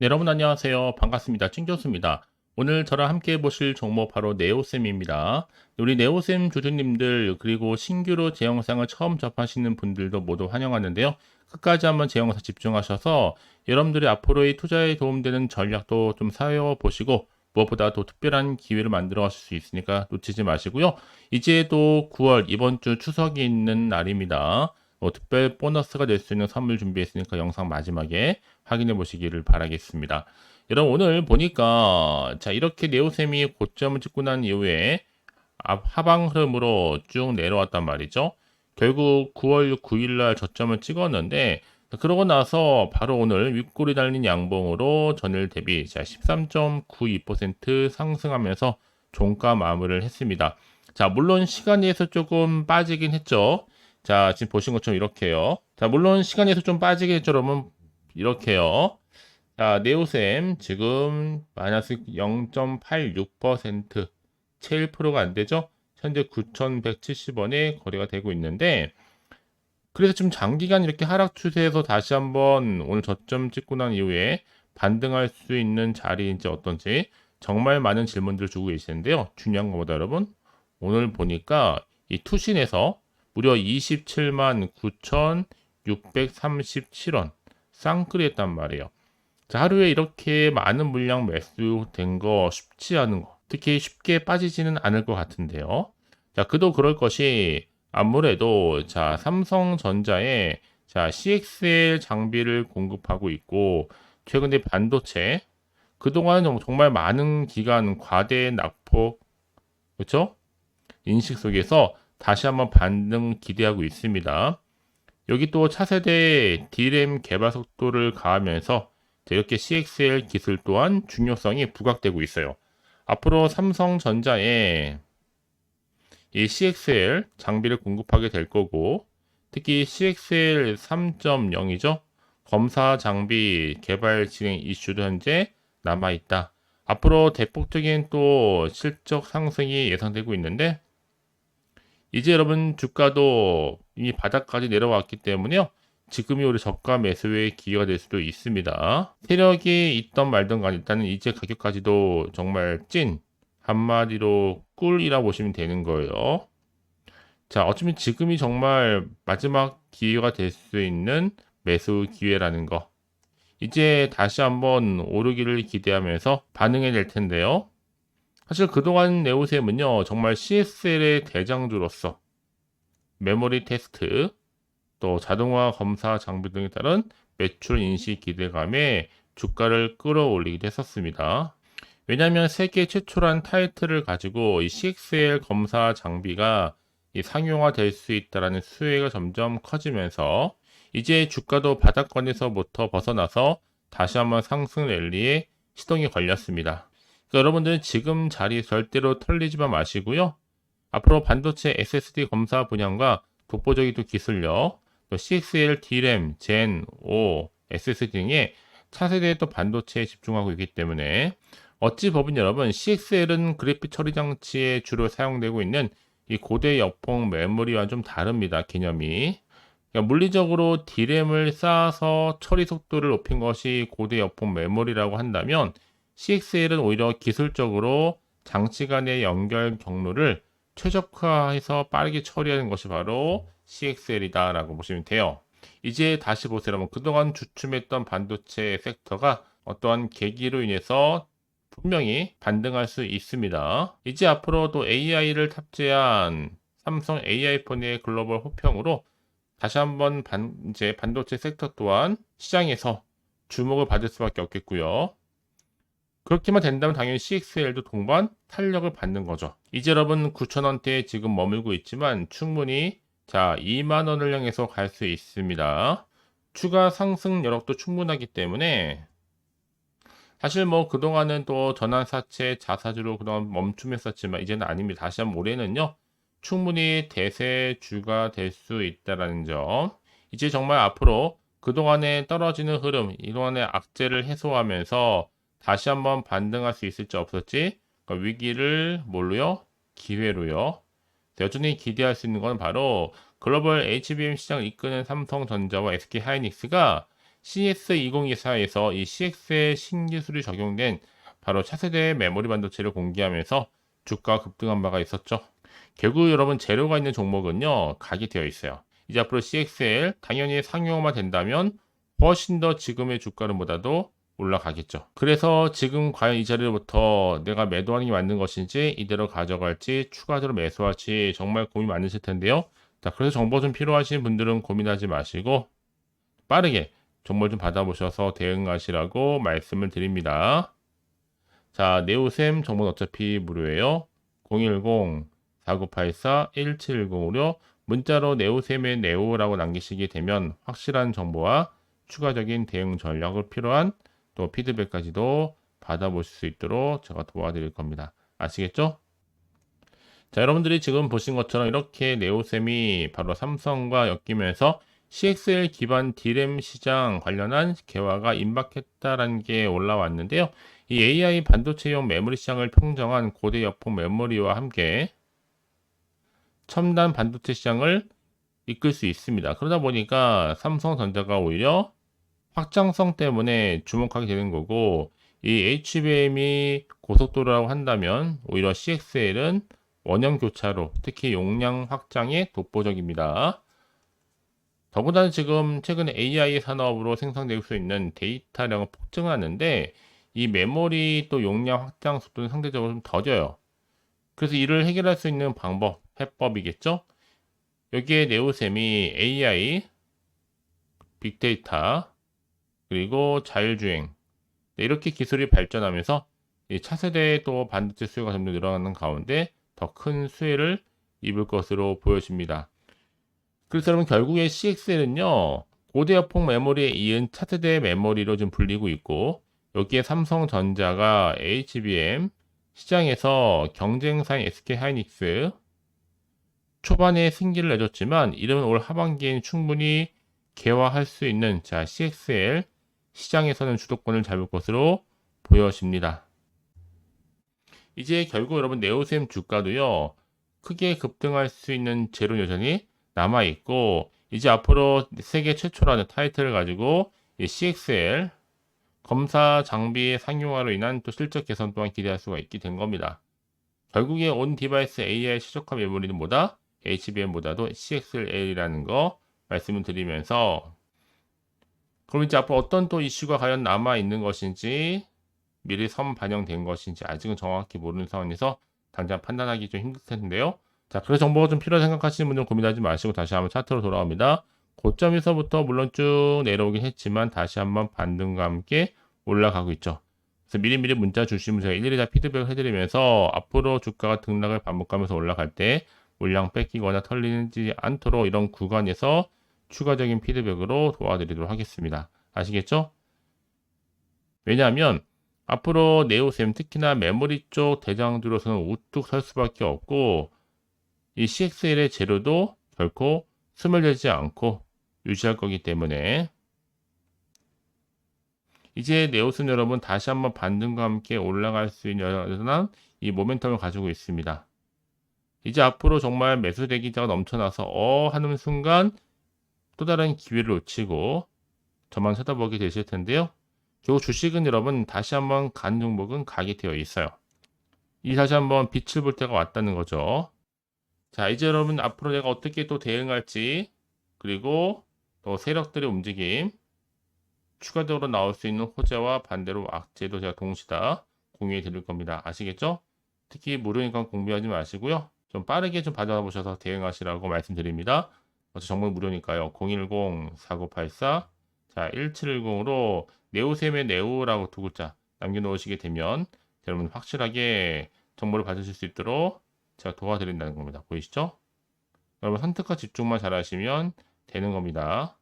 네, 여러분 안녕하세요. 반갑습니다. 찐교수입니다. 오늘 저랑 함께 보실 종목 바로 네오쌤입니다. 우리 네오쌤 주주님들 그리고 신규로 제 영상을 처음 접하시는 분들도 모두 환영하는데요. 끝까지 한번 제 영상 집중하셔서 여러분들이 앞으로의 투자에 도움되는 전략도 좀 사용해 보시고 무엇보다 도 특별한 기회를 만들어 가실 수 있으니까 놓치지 마시고요. 이제 또 9월 이번 주 추석이 있는 날입니다. 뭐 특별 보너스가 될 수 있는 선물 준비했으니까 영상 마지막에 확인해 보시기를 바라겠습니다. 여러분 오늘 보니까 자 이렇게 네오셈이 고점을 찍고 난 이후에 하방 흐름으로 쭉 내려왔단 말이죠. 결국 9월 9일 날 저점을 찍었는데 그러고 나서 바로 오늘 윗골이 달린 양봉으로 전일 대비 13.92% 상승하면서 종가 마무리를 했습니다. 자, 물론 시간에서 조금 빠지긴 했죠. 자, 지금 보신 것처럼 이렇게요. 자, 물론 시간에서 좀 여러분. 이렇게요. 자, 네오셈 지금 마이너스 0.86% 7%가 안 되죠? 현재 9,170원에 거래가 되고 있는데 그래서 좀 장기간 이렇게 하락 추세에서 다시 한번 오늘 저점 찍고 난 이후에 반등할 수 있는 자리인지 어떤지 정말 많은 질문들을 주고 계시는데요. 중요한 것보다 여러분 오늘 보니까 이 투신에서 무려 27만 9,637원 쌍끌이했단 말이에요. 자, 하루에 이렇게 많은 물량 매수된 거 쉽지 않은 거. 특히 쉽게 빠지지는 않을 것 같은데요. 자, 그도 그럴 것이 아무래도 자, 삼성전자에 자, CXL 장비를 공급하고 있고 최근에 반도체 그동안 정말 많은 기간 과대 낙폭 그렇죠? 인식 속에서 다시 한번 반등 기대하고 있습니다. 여기 또 차세대 D램 개발 속도를 가하면서 이렇게 CXL 기술 또한 중요성이 부각되고 있어요. 앞으로 삼성전자에 이 CXL 장비를 공급하게 될 거고 특히 CXL 3.0이죠. 검사 장비 개발 진행 이슈도 현재 남아 있다. 앞으로 대폭적인 또 실적 상승이 예상되고 있는데 이제 여러분 주가도 이미 바닥까지 내려왔기 때문에요. 지금이 우리 저가 매수의 기회가 될 수도 있습니다. 세력이 있던 말던 간 일단은 이제 가격까지도 정말 찐 한마디로 꿀이라 보시면 되는 거예요. 자, 어쩌면 지금이 정말 마지막 기회가 될 수 있는 매수 기회라는 거. 이제 다시 한번 오르기를 기대하면서 반응해 낼 텐데요. 사실 그동안 네오셈은요, 정말 CSL의 대장주로서 메모리 테스트, 또 자동화 검사 장비 등에 따른 매출 인식 기대감에 주가를 끌어올리기도 했었습니다. 왜냐하면 세계 최초란 타이틀을 가지고 이 CXL 검사 장비가 이 상용화 될 수 있다라는 수혜가 점점 커지면서 이제 주가도 바닥권에서부터 벗어나서 다시 한번 상승 랠리에 시동이 걸렸습니다. 그러니까 여러분들은 지금 자리 절대로 털리지만 마시고요. 앞으로 반도체 SSD 검사 분야과 독보적인 또 기술력, 또 CXL, DRAM, Gen 5, SSD 등의 차세대의 또 반도체에 집중하고 있기 때문에 어찌 보면 여러분 CXL은 그래픽 처리 장치에 주로 사용되고 있는 이 고대 역폭 메모리와 좀 다릅니다. 개념이. 그러니까 물리적으로 D램을 쌓아서 처리 속도를 높인 것이 고대 역폭 메모리라고 한다면 CXL은 오히려 기술적으로 장치 간의 연결 경로를 최적화해서 빠르게 처리하는 것이 바로 CXL이다라고 보시면 돼요. 이제 다시 보세요. 여러분. 그동안 주춤했던 반도체 섹터가 어떠한 계기로 인해서 분명히 반등할 수 있습니다. 이제 앞으로도 AI를 탑재한 삼성 AI폰의 글로벌 호평으로 다시 한번 반, 이제 반도체 섹터 또한 시장에서 주목을 받을 수밖에 없겠고요. 그렇게만 된다면 당연히 CXL도 동반 탄력을 받는 거죠. 이제 여러분 9,000원대에 지금 머물고 있지만 충분히 자 2만원을 향해서 갈 수 있습니다. 추가 상승 여력도 충분하기 때문에 사실 뭐 그동안은 또 전환사채 자사주로 그동안 멈춤했었지만 이제는 아닙니다. 다시 한번 올해는요. 충분히 대세주가 될 수 있다라는 점. 이제 정말 앞으로 그동안에 떨어지는 흐름, 이동안의 악재를 해소하면서 다시 한번 반등할 수 있을지 없을지 그러니까 위기를 뭘로요? 기회로요. 여전히 기대할 수 있는 건 바로 글로벌 HBM 시장을 이끄는 삼성전자와 SK 하이닉스가 CS2024에서 이 CX의 신기술이 적용된 바로 차세대 메모리 반도체를 공개하면서 주가 급등한 바가 있었죠. 결국 여러분 재료가 있는 종목은요 각이 되어 있어요. 이제 앞으로 CXL 당연히 상용화만 된다면 훨씬 더 지금의 주가는보다도 올라가겠죠. 그래서 지금 과연 이 자리로부터 내가 매도하는 게 맞는 것인지 이대로 가져갈지 추가적으로 매수할지 정말 고민 많으실 텐데요. 자, 그래서 정보 좀 필요하신 분들은 고민하지 마시고 빠르게 정보 좀 받아보셔서 대응하시라고 말씀을 드립니다. 자, 네오셈 정보는 어차피 무료예요. 010-4984-1710으로 문자로 네오셈의 네오라고 남기시게 되면 확실한 정보와 추가적인 대응 전략을 필요한 또 피드백까지도 받아보실 수 있도록 제가 도와드릴 겁니다. 아시겠죠? 자, 여러분들이 지금 보신 것처럼 이렇게 네오셈이 바로 삼성과 엮이면서 CXL 기반 D램 시장 관련한 개화가 임박했다라는 게 올라왔는데요. 이 AI 반도체용 메모리 시장을 평정한 고대 여폭 메모리와 함께 첨단 반도체 시장을 이끌 수 있습니다. 그러다 보니까 삼성전자가 오히려 확장성 때문에 주목하게 되는 거고 이 HBM이 고속도로라고 한다면 오히려 CXL은 원형 교차로 특히 용량 확장에 독보적입니다. 더군다나 지금 최근 AI 산업으로 생성될 수 있는 데이터량은 폭증하는데 이 메모리 또 용량 확장 속도는 상대적으로 좀 더뎌요. 그래서 이를 해결할 수 있는 방법, 해법이겠죠? 여기에 네오셈이 AI, 빅데이터, 그리고 자율주행 네, 이렇게 기술이 발전하면서 차세대의 또 반도체 수요가 점점 늘어나는 가운데 더 큰 수혜를 입을 것으로 보여집니다. 그래서 여러분 결국에 CXL은요 고대역폭 메모리에 이은 차세대 메모리로 좀 불리고 있고 여기에 삼성전자가 HBM 시장에서 경쟁사인 SK하이닉스 초반에 승기를 내줬지만 이름은 올 하반기엔 충분히 개화할 수 있는 자 CXL 시장에서는 주도권을 잡을 것으로 보여집니다. 이제 결국 여러분 네오셈 주가도요. 크게 급등할 수 있는 재료 여전히 남아 있고 이제 앞으로 세계 최초라는 타이틀을 가지고 CXL 검사 장비 상용화로 인한 또 실적 개선 또한 기대할 수가 있게 된 겁니다. 결국에 온 디바이스 AI 최적화 메모리는 뭐다? HBM보다도 CXL이라는 거 말씀을 드리면서 그럼 이제 앞으로 어떤 또 이슈가 과연 남아 있는 것인지 미리 선 반영된 것인지 아직은 정확히 모르는 상황에서 당장 판단하기 좀 힘들 텐데요. 자, 그래서 정보가 좀 필요하다 생각하시는 분들은 고민하지 마시고 다시 한번 차트로 돌아옵니다. 고점에서부터 물론 쭉 내려오긴 했지만 다시 한번 반등과 함께 올라가고 있죠. 그래서 미리미리 문자 주시면 제가 일일이 다 피드백을 해드리면서 앞으로 주가가 등락을 반복하면서 올라갈 때 물량 뺏기거나 털리지 않도록 이런 구간에서 추가적인 피드백으로 도와드리도록 하겠습니다. 아시겠죠? 왜냐하면 앞으로 네오셈 특히나 메모리 쪽 대장주로서는 우뚝 설 수밖에 없고 이 CXL의 재료도 결코 스물되지 않고 유지할 거기 때문에 이제 네오슨 여러분 다시 한번 반등과 함께 올라갈 수 있는 이 모멘텀을 가지고 있습니다. 이제 앞으로 정말 매수 대기자가 넘쳐나서 어 하는 순간 또 다른 기회를 놓치고 저만 쳐다보게 되실 텐데요. 결국 주식은 여러분 다시 한번 간 종목은 가게 되어 있어요. 이 다시 한번 빛을 볼 때가 왔다는 거죠. 자, 이제 여러분 앞으로 내가 어떻게 또 대응할지 그리고 또 세력들의 움직임 추가적으로 나올 수 있는 호재와 반대로 악재도 제가 동시다 공유해 드릴 겁니다. 아시겠죠? 특히 무료니까 공부하지 마시고요. 좀 빠르게 좀 받아보셔서 대응하시라고 말씀드립니다. 정보 무료니까요. 010-4984 자 1710으로 네오셈의 네오라고 두 글자 남겨놓으시게 되면 여러분 확실하게 정보를 받으실 수 있도록 제가 도와드린다는 겁니다. 보이시죠? 여러분 선택과 집중만 잘하시면 되는 겁니다.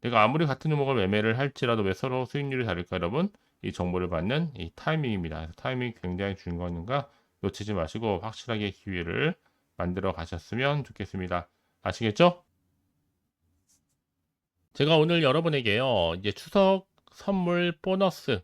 내가 아무리 같은 종목을 매매를 할지라도 왜 서로 수익률이 다를까 여러분? 이 정보를 받는 이 타이밍입니다. 타이밍이 굉장히 중요한 거니까 놓치지 마시고 확실하게 기회를 만들어 가셨으면 좋겠습니다. 아시겠죠? 제가 오늘 여러분에게요, 이제 추석 선물 보너스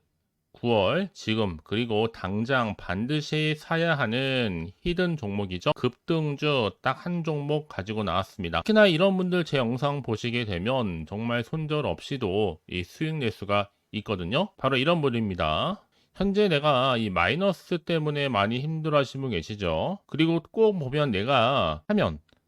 9월 지금 그리고 당장 반드시 사야 하는 히든 종목이죠. 급등주 딱 한 종목 가지고 나왔습니다. 특히나 이런 분들 제 영상 보시게 되면 정말 손절 없이도 이 수익 낼 수가 있거든요. 바로 이런 분입니다. 현재 내가 이 마이너스 때문에 많이 힘들어 하시는 분 계시죠? 그리고 꼭 보면 내가 하면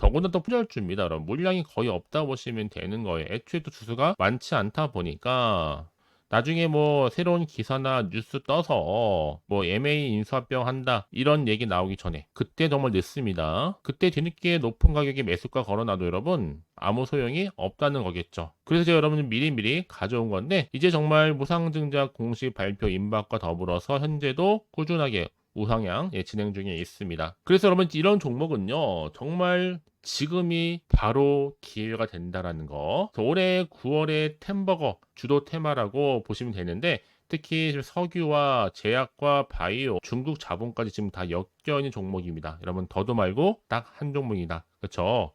더구나 또 풀혈주입니다. 여러분 물량이 거의 없다 보시면 되는 거예요. 애초에 또 주수가 많지 않다 보니까 나중에 뭐 새로운 기사나 뉴스 떠서 뭐 MA 인수합병 한다 이런 얘기 나오기 전에 그때 정말 늦습니다. 그때 뒤늦게 높은 가격에 매수가 걸어놔도 여러분 아무 소용이 없다는 거겠죠. 그래서 제가 여러분 미리미리 가져온 건데 이제 정말 무상증자 공식 발표 임박과 더불어서 현재도 꾸준하게 우상향 예, 진행 중에 있습니다. 그래서 여러분 이런 종목은요 정말 지금이 바로 기회가 된다라는 거. 올해 9월에 템버거 주도 테마라고 보시면 되는데 특히 석유와 제약과 바이오, 중국 자본까지 지금 다 엮여 있는 종목입니다. 여러분 더도 말고 딱 한 종목이다. 그렇죠?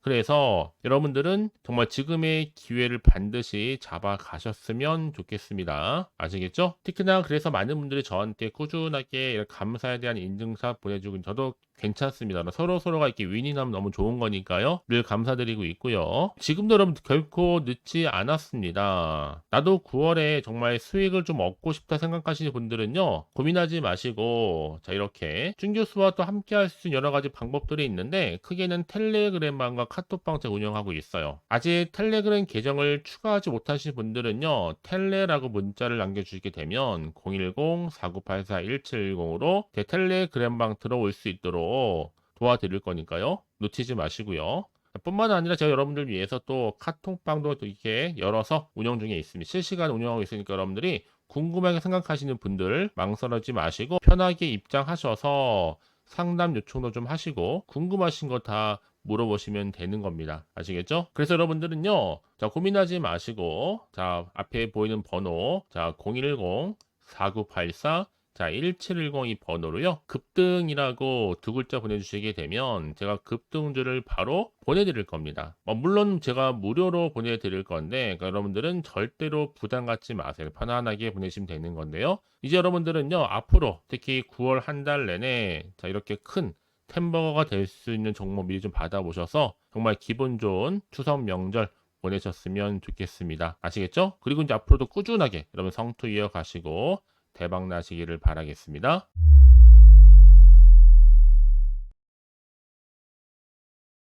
그래서 여러분들은 정말 지금의 기회를 반드시 잡아 가셨으면 좋겠습니다. 아시겠죠? 특히나 그래서 많은 분들이 저한테 꾸준하게 감사에 대한 인증샷 보내주고 저도 괜찮습니다. 서로 서로가 이렇게 윈이 나면 너무 좋은 거니까요. 늘 감사드리고 있고요. 지금도 여러분 결코 늦지 않았습니다. 나도 9월에 정말 수익을 좀 얻고 싶다 생각하시는 분들은요. 고민하지 마시고 자 이렇게 준 교수와 또 함께 할 수 있는 여러 가지 방법들이 있는데 크게는 텔레그램방과 카톡방 제가 운영하고 있어요. 아직 텔레그램 계정을 추가하지 못하신 분들은요. 텔레라고 문자를 남겨주시게 되면 010-4984-1710으로 제 텔레그램방 들어올 수 있도록 도와드릴 거니까요. 놓치지 마시고요. 뿐만 아니라 제가 여러분들 위해서 또 카톡방도 또 이렇게 열어서 운영 중에 있습니다. 실시간 운영하고 있으니까 여러분들이 궁금하게 생각하시는 분들 망설이지 마시고 편하게 입장하셔서 상담 요청도 좀 하시고 궁금하신 거 다 물어보시면 되는 겁니다. 아시겠죠? 그래서 여러분들은요. 자, 고민하지 마시고 자, 앞에 보이는 번호 자, 010 4984 자, 1710이 번호로요. 급등이라고 두 글자 보내주시게 되면 제가 급등주를 바로 보내드릴 겁니다. 뭐 물론 제가 무료로 보내드릴 건데 그러니까 여러분들은 절대로 부담 갖지 마세요. 편안하게 보내시면 되는 건데요. 이제 여러분들은요. 앞으로 특히 9월 한 달 내내 자, 이렇게 큰 템버거가 될 수 있는 종목 미리 좀 받아보셔서 정말 기분 좋은 추석 명절 보내셨으면 좋겠습니다. 아시겠죠? 그리고 이제 앞으로도 꾸준하게 여러분 성투 이어가시고 대박 나시기를 바라겠습니다.